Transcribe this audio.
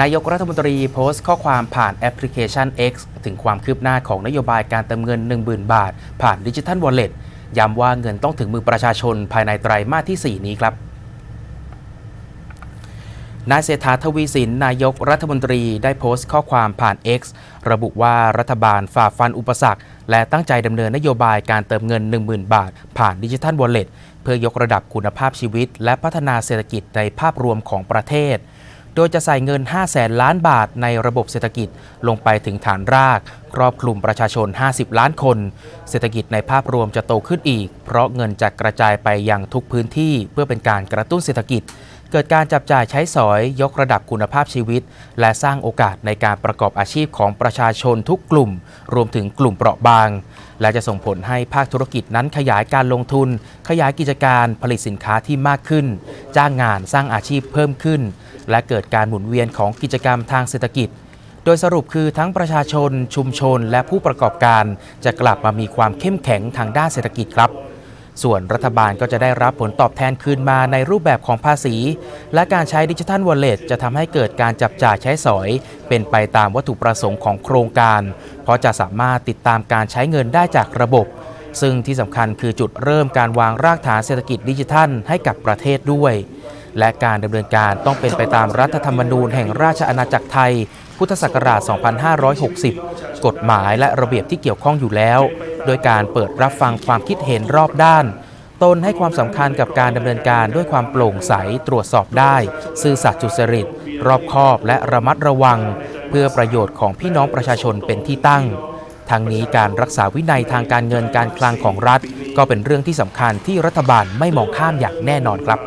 นายกรัฐมนตรีโพสต์ข้อความผ่านแอปพลิเคชัน X ถึงความคืบหน้าของนโยบายการเติมเงิน 10,000 บาท ผ่านดิจิทัลวอลเล็ตย้ำว่าเงินต้องถึงมือประชาชนภายในไตรมาสที่ 4 นี้ครับนายเศรษฐาทวีสิน นายกรัฐมนตรีได้โพสต์ข้อความผ่าน X ระบุว่ารัฐบาลฝ่าฟันอุปสรรค และตั้งใจดำเนินนโยบายการเติมเงิน 10,000 บาท ผ่านดิจิทัลวอลเล็ตเพื่อยกระดับคุณภาพชีวิต และพัฒนาเศรษฐกิจในภาพรวมของประเทศ โดยจะใส่เงิน5แสนล้านบาทในระบบเศรษฐกิจลงไปถึงฐานราก ครอบคลุมประชาชน 50 ล้านคน เศรษฐกิจในภาพรวมจะโตขึ้นอีก เพราะเงินจะกระจายไปยังทุกพื้นที่เพื่อเป็นการกระตุ้นเศรษฐกิจ เกิดการจับจ่ายใช้สอย ยกระดับคุณภาพชีวิต และสร้างโอกาสในการประกอบอาชีพของประชาชนทุกกลุ่ม รวมถึงกลุ่มเปราะบาง และจะส่งผลให้ภาคธุรกิจนั้นขยายการลงทุน ขยายกิจการผลิตสินค้าที่มากขึ้น จ้างงานสร้างอาชีพเพิ่มขึ้น และเกิดการหมุนเวียนของกิจกรรมทางเศรษฐกิจ โดยสรุปคือทั้งประชาชน ชุมชน และผู้ประกอบการ จะกลับมามีความเข้มแข็งทางด้านเศรษฐกิจครับ ส่วนรัฐบาลก็จะได้รับผลตอบแทนคืนมาในรูปแบบของภาษี และการใช้ดิจิทัลวอลเล็ตจะทำให้เกิดการจับจ่ายใช้สอย เป็นไปตามวัตถุประสงค์ของโครงการ เพราะจะสามารถติดตามการใช้เงินได้จากระบบซึ่งที่สำคัญคือจุดเริ่มการวางรากฐานเศรษฐกิจดิจิทัลให้กับประเทศด้วย และการดำเนินการต้องเป็นไปตามรัฐธรรมนูญแห่งราชอาณาจักรไทย พุทธศักราช 2560 กฎหมายและระเบียบที่เกี่ยวข้องอยู่แล้ว โดยการเปิดรับฟังความคิดเห็นรอบด้าน ตนให้ความสำคัญกับการดำเนินการด้วยความโปร่งใสตรวจสอบได้ ซื่อสัตย์จุจริต รอบคอบและระมัดระวัง เพื่อประโยชน์ของพี่น้องประชาชนเป็นที่ตั้งทั้งนี้การรักษาวินัยทางการเงินการคลังของรัฐ ก็เป็นเรื่องที่สำคัญที่รัฐบาลไม่มองข้ามอย่างแน่นอนครับ